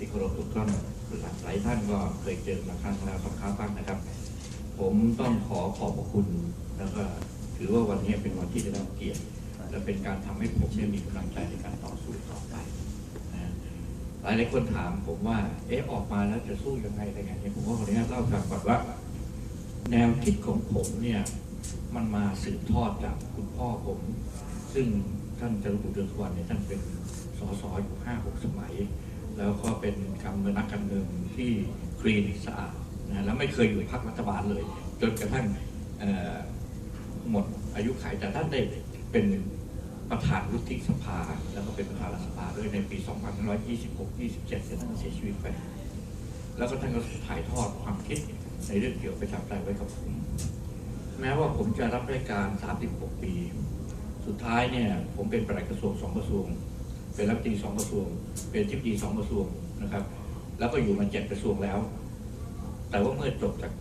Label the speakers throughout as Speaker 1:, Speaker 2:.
Speaker 1: ที่เคารพทุกท่านหลายท่านก็เคยเจอมาครั้งแล้วสองครั้งบ้างนะครับ ผมต้องขอขอบพระคุณแล้วก็ถือว่าวันนี้เป็นวันที่ได้รับเกียรติและเป็นการทำให้ผมเนี่ยมีกำลังใจในการต่อสู้ต่อไปนะหลายหลายคนถามผมว่า เอ๊ะออกมาแล้วจะสู้ยังไงอะไรเงี้ยผมก็ขออนุญาตเล่าครับก่อนว่า แนวคิดของผมเนี่ยมันมาสืบทอดจากคุณพ่อผม ซึ่งท่านจรุบุตรเดือนสวรรณเนี่ยท่านเป็นสสอยู่ห้าหกสมัย แล้วก็เป็นการเมืองนักการเมืองที่คลีนสะอาดนะแล้วไม่เคยอยู่พรรครัฐบาลเลย จนกระทั่งหมดอายุขัยแต่ท่านได้เป็นประธานวุฒิสภา แล้วก็เป็นประธานรัฐสภาด้วยในปี 2526-27ที่ท่านเสียชีวิตไป แล้วก็ท่านก็ถ่ายทอดความคิดในเรื่องเกี่ยวกับประชาธิปไตยไว้กับผมแม้ว่าผมจะรับราชการ 36 ปี สุดท้ายเนี่ย ผมเป็นปลัดกระทรวงสองกระทรวง เป็นรัฐมนตรีสองกระทรวง เป็นทิบดีสองกระทรวงนะครับ แล้วก็อยู่มาเจ็ดกระทรวงแล้ว แต่ว่าเมื่อจบจาก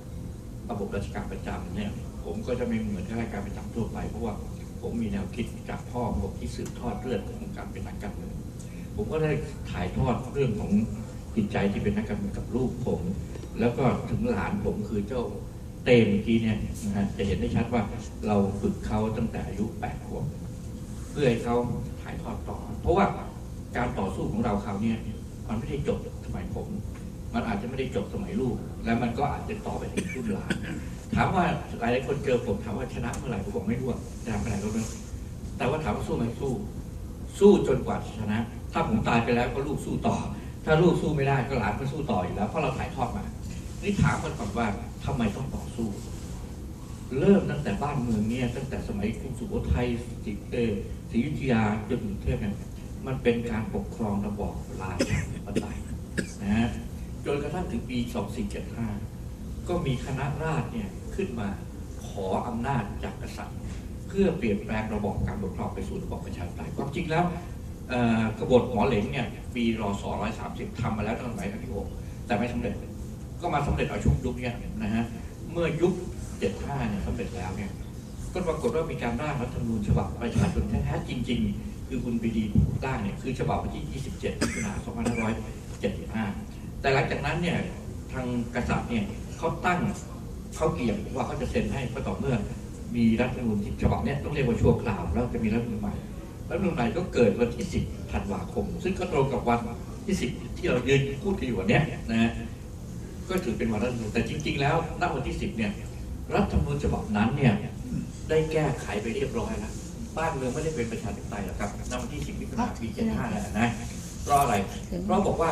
Speaker 1: ระบบราชการประจำเนี่ย ผมก็จะไม่เหมือนข้าราชการประจำทั่วไปเพราะว่าผมมีแนวคิดจากพ่อผมที่สืบทอดเรื่องของการเป็นนักการเมืองผมก็ได้ถ่ายทอดเรื่องของจิตใจที่เป็นนักการเมืองกับลูกผม แล้วก็ถึงหลานผมคือเจ้าเต้เมื่อกี้เนี่ยนะฮะจะเห็นได้ชัดว่าเราฝึกเขาตั้งแต่อายุแปดขวบ พื่อให้เขาถ่ายทอดต่อ เพราะว่าการต่อสู้ของเราคราวเนี้ยมันไม่ได้จบสมัยผม มันอาจจะไม่ได้จบสมัยลูก และมันก็อาจจะต่อไปถึงรุ่นหลานถามว่าหลายหลายๆคนเจอผมถามว่าชนะเมื่อไหร่ผมบอกไม่รู้อะชนะเมื่อไหร่ก็ไม่รู้แต่ว่าถามว่าสู้ไหมสู้ สู้จนกว่าชนะ ถ้าผมตายไปแล้วก็ลูกสู้ต่อ ถ้าลูกสู้ไม่ได้ก็หลานก็สู้ต่ออยู่แล้วเพราะเราถ่ายทอดมานี่ถามกันก่อนว่าทำไมต้องต่อสู้ เริ่มตั้งแต่บ้านเมืองเนี่ยตั้งแต่สมัยกรุงสุโขทัยสิเออศรีอยุธยาจนถึงเทพเนี่ยมันเป็นการปกครองระบอบราชาธิปไตยนะฮะจนกระทั่งถึงปี 2475 ก็มีคณะราษฎรเนี่ยขึ้นมาขออำนาจจากกษัตริย์ เพื่อเปลี่ยนแปลงระบอบการปกครองไปสู่ระบอบประชาธิปไตยความจริงแล้วกบฏหมอเหลงเนี่ยปีรศ130ทำมาแล้วตั้งแต่สมัยรัชกาลที่หกแต่ไม่สำเร็จ ก็มาสำเร็จเอาช่วงยุคนี้นะฮะเมื่อยุค 75เนี่ยสำเร็จแล้วเนี่ยก็ปรากฏว่ามีการร่างรัฐธรรมนูญฉบับประชาชนแท้ๆจริง ๆ คือคุณปรีดีร่างเนี่ยคือฉบับวันที่ 27มิถุนายน2575 แต่หลังจากนั้นเนี่ยทางกษัตริย์เนี่ยเขาตั้งเขาเกี่ยงว่าเขาจะเซ็นให้ก็ต่อเมื่อมีรัฐธรรมนูญฉบับเนี้ยต้องเรียกว่าชั่วคราวแล้วจะมีรัฐธรรมนูญใหม่รัฐธรรมนูญใหม่ก็เกิดวันที่ 10 ธันวาคม ซึ่งก็ตรงกับวันที่ 10 ที่เรายืนพูดกันอยู่วันนี้นะฮะก็ถือเป็นวันรัฐธรรมนูญแต่จริง ๆ แล้วณวันที่ 10 เนี่ย รัฐธรรมนูญฉบับนั้นเนี่ยได้แก้ไขไปเรียบร้อยแล้วบ้านเมืองไม่ได้เป็นประชาธิปไตยหรอกครับณวันที่ 10มิถุนายนปี75แล้วนะเพราะอะไรเพราะบอกว่า